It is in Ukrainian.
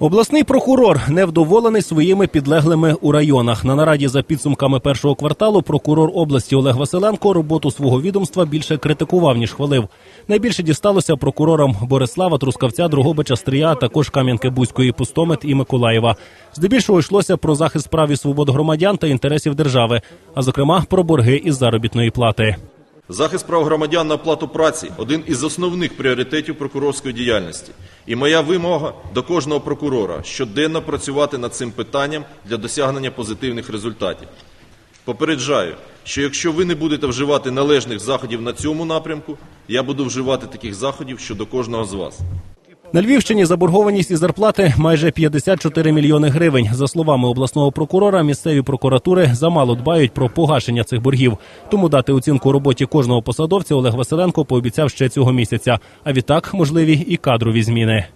Обласний прокурор невдоволений своїми підлеглими у районах. На нараді за підсумками першого кварталу прокурор області Олег Василенко роботу свого відомства більше критикував ніж хвалив. Найбільше дісталося прокурорам Борислава, Трускавця, Дрогобича, Стрия, а також Кам'янки-Бузької, Пустомет і Миколаєва. Здебільшого йшлося про захист прав і свобод громадян та інтересів держави, а зокрема про борги із заробітної плати. Захист прав громадян на оплату праці один із основних пріоритетів прокурорської діяльності. І моя вимога до кожного прокурора щоденно працювати над цим питанням для досягнення позитивних результатів. Попереджаю, що якщо ви не будете вживати належних заходів на цьому напрямку, я буду вживати таких заходів щодо кожного з вас. На Львівщині заборгованість і зарплати майже 54 мільйони гривень. За словами обласного прокурора, місцеві прокуратури замало дбають про погашення цих боргів. Тому дати оцінку роботі кожного посадовця Олег Василенко пообіцяв ще цього місяця. А відтак можливі і кадрові зміни.